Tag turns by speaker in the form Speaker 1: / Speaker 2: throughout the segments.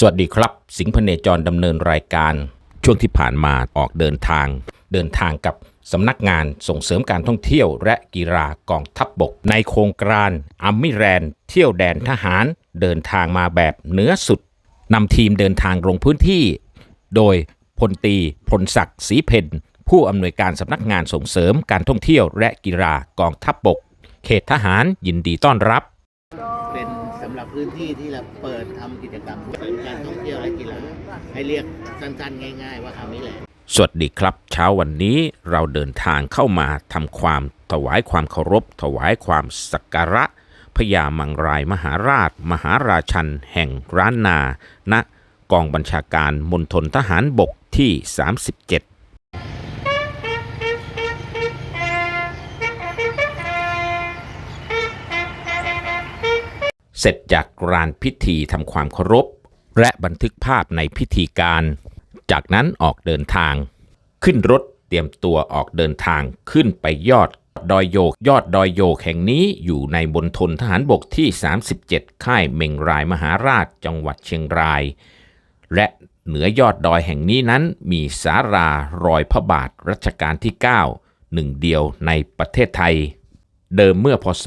Speaker 1: สวัสดีครับ สิงห์พเนจรดำเนินรายการ ช่วงที่ผ่านมาออกเดินทาง เดินทางกับสำนักงานส่งเสริมการท่องเที่ยวและกีฬากองทัพบบก ในโครงการอัมมิแรน เที่ยวแดนทหาร เดินทางมาแบบเหนือสุดนำทีมเดินทางลงพื้นที่ โดยพลตีพลศักดิ์ศรีเพนผู้อำนวยการสำนักงานส่งเสริมการท่องเที่ยวและกีฬากองทัพบบก เขตทหารยินดีต้อนรับ
Speaker 2: พื้นที่ที่เราเปิดทำกิจกรรมการท่องเที่ยวและกีฬาให้เรียกสั้นๆ ง่าย ๆ ว่าคำนี้แหละ
Speaker 1: สวัสดีครับ เช้าวันนี้เราเดินทางเข้ามาทำความถวายความเคารพ ถวายความสักการะพญามังรายมหาราช มหาราชัน แห่งร้านนา ณ กองบัญชาการมณฑลทหารบกที่ 37 เสร็จจากรานพิธีทำความเคารพ และบันทึกภาพในพิธีการ จากนั้นออกเดินทาง ขึ้นรถเตรียมตัวออกเดินทางขึ้นไปยอดดอยโยก ยอดดอยโยกแห่งนี้อยู่ในบนทนทหารบกที่ 37 ค่ายเมงรายมหาราชจังหวัดเชียงราย และเหนือยอดดอยแห่งนี้นั้นมีสารารอยพระบาทรัชกาลที่ 9 หนึ่งเดียวในประเทศไทย เดิมเมื่อพศ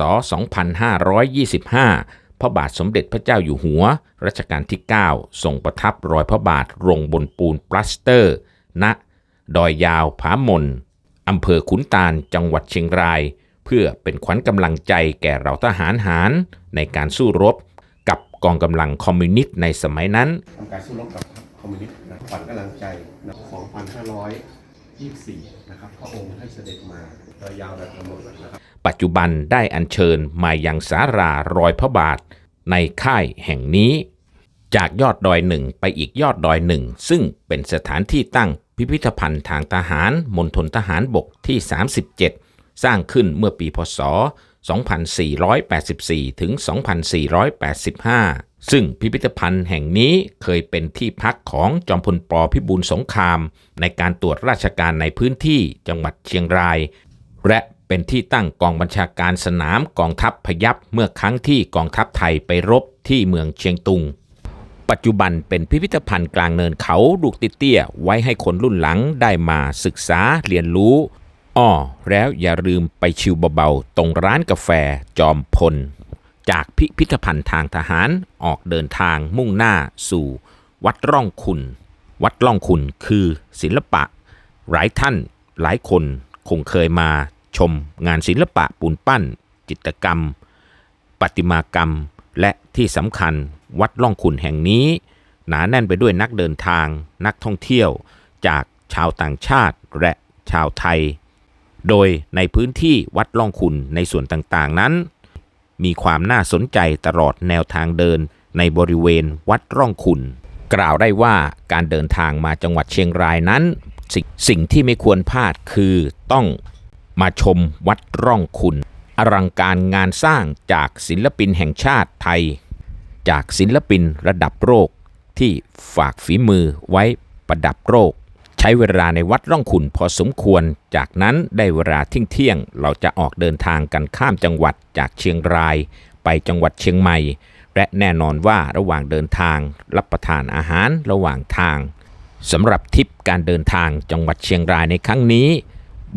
Speaker 1: 2525 พระบาทสมเด็จพระเจ้าอยู่หัว รัชกาลที่ 9 ทรงประทับรอยพระบาทลงบนปูนปลาสเตอร์ ณ ดอยยาวผามนอำเภอขุนตาล จังหวัดเชียงราย เพื่อเป็นขวัญกำลังใจแก่เราทหารหารในการสู้รบกับกองกำลังคอมมิวนิสต์ในสมัยนั้น
Speaker 3: ทำการสู้รบกับคอมมิวนิสต์ขวัญกำลังใจ 2524 นะครับพระองค์ให้เสด็จมา ยาวแบบหนด
Speaker 1: ปัจจุบันได้อัญเชิญมายังสารารอยพระบาทในค่ายแห่งนี้ จากยอดดอยหนึ่งไปอีกยอดดอยหนึ่ง ซึ่งเป็นสถานที่ตั้งพิพิธภัณฑ์ทางทหารมณฑลทหารบกที่ 37 สร้างขึ้นเมื่อปีพศ 2484 ถึง 2485 ซึ่งพิพิธภัณฑ์แห่งนี้เคยเป็นที่พักของจอมพลปพิบูลสงคราม ในการตรวจราชการในพื้นที่จังหวัดเชียงราย และเป็นที่ตั้งกองบัญชาการสนามกองทัพพยัพเมื่อครั้งที่กองทัพไทยไปรบที่เมืองเชียงตุง ปัจจุบันเป็นพิพิธภัณฑ์กลางเนินเขาลูกติเตี้ยไว้ให้คนรุ่นหลังได้มาศึกษาเรียนรู้อ้อแล้วอย่าลืมไปชิวเบาๆตรงร้านกาแฟจอมพล จากพิพิธภัณฑ์ทางทหารออกเดินทางมุ่งหน้าสู่ วัดร่องคุณ วัดร่องคุณคือศิลปะ หลายท่านหลายคน คงเคยมาชมงานศิลปะปูนปั้น จิตรกรรมประติมากรรม และที่สำคัญวัดล่องขุนแห่งนี้ หนาแน่นไปด้วยนักเดินทาง นักท่องเที่ยว จากชาวต่างชาติและชาวไทย โดยในพื้นที่วัดล่องขุนในส่วนต่างๆนั้น มีความน่าสนใจตลอดแนวทางเดินในบริเวณวัดร่องขุนกล่าวได้ว่าการเดินทางมาจังหวัดเชียงรายนั้น สิสิ่งที่ไม่ควรพลาดคือต้องมาชมวัดร่องขุนอลังการงานสร้างจากศิลปินแห่งชาติไทย จากศิลปินระดับโลกที่ฝากฝีมือไว้ประดับโลกใช้เวลาในวัดร่องขุนพอสมควร จากนั้นได้เวลาเที่ยงเที่ยง เราจะออกเดินทางกันข้ามจังหวัดจากเชียงราย ไปจังหวัดเชียงใหม่ และแน่นอนว่าระหว่างเดินทางรับประทานอาหารระหว่างทาง สำหรับทริปการเดินทางจังหวัดเชียงรายในครั้งนี้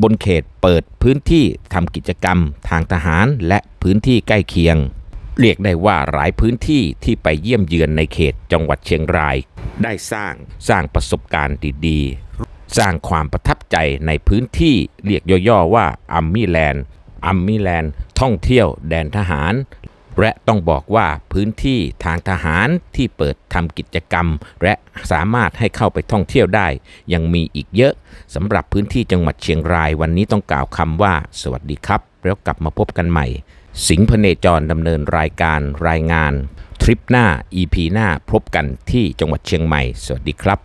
Speaker 1: บนเขตเปิดพื้นที่ทำกิจกรรมทางทหารและพื้นที่ใกล้เคียง เรียกได้ว่าหลายพื้นที่ที่ไปเยี่ยมเยือนในเขตจังหวัดเชียงราย ได้สร้างสร้างประสบการณ์ดีๆ สร้างความประทับใจในพื้นที่เรียกย่อๆว่าอัมมี่แลนด์อัมมี่แลนด์ท่องเที่ยวแดนทหาร และต้องบอกว่าพื้นที่ทางทหารที่เปิดทำกิจกรรม และสามารถให้เข้าไปท่องเที่ยวได้ ยังมีอีกเยอะสำหรับพื้นที่จังหวัดเชียงรายวันนี้ต้องกล่าวคำว่า สวัสดีครับ แล้วกลับมาพบกันใหม่ สิงห์พเนจรดำเนินรายการรายงาน ทริปหน้า EP หน้าพบกันที่จังหวัดเชียงใหม่ สวัสดีครับ